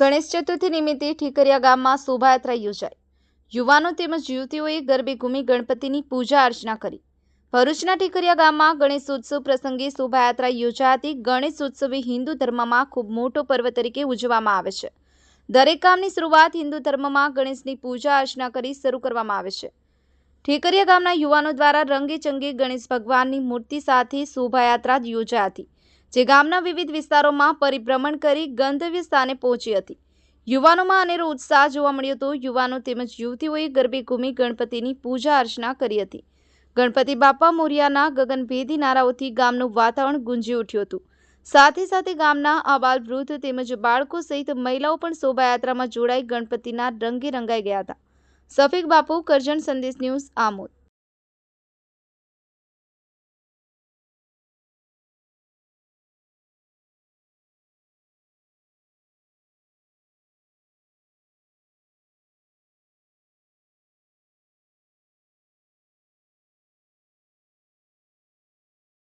ગણેશ ચતુર્થી નિમિત્તે ઠીકરિયા ગામમાં શોભાયાત્રા યોજાઈ. યુવાનો તેમજ યુવતીઓએ ગરબે ઘૂમી ગણપતિની પૂજા અર્ચના કરી. ભરૂચના ઠીકરિયા ગામમાં ગણેશોત્સવ પ્રસંગે શોભાયાત્રા યોજાઈ હતી ગણેશોત્સવ હિન્દુ ધર્મમાં ખૂબ મોટો પર્વ તરીકે ઉજવવામાં આવે છે. દરેક કામની શરૂઆત હિન્દુ ધર્મમાં ગણેશની પૂજા અર્ચના કરી શરૂ કરવામાં આવે છે. ઠીકરિયા ગામના યુવાનો દ્વારા રંગે ચંગે ગણેશ ભગવાનની મૂર્તિ સાથે શોભાયાત્રા યોજાઈ હતી. જે ગામના વિવિધ વિસ્તારોમાં પરિભ્રમણ કરી ગંતવ્ય સ્થાને પહોંચી હતી. યુવાનોમાં અનેરો ઉત્સાહ જોવા મળ્યો હતો. યુવાનો તેમજ યુવતીઓએ ગરબે ઘૂમી ગણપતિની પૂજા અર્ચના કરી હતી. ગણપતિ બાપા મોરિયાના ગગનભેદી નારાઓથી ગામનું વાતાવરણ ગુંજી ઉઠ્યું હતું. સાથે સાથે ગામના આબાલ વૃદ્ધ તેમજ બાળકો સહિત મહિલાઓ પણ શોભાયાત્રામાં જોડાઈ ગણપતિના રંગે રંગાઈ ગયા હતા. સફીક બાપુ કરજણ સંદેશ ન્યૂઝ આમોદ.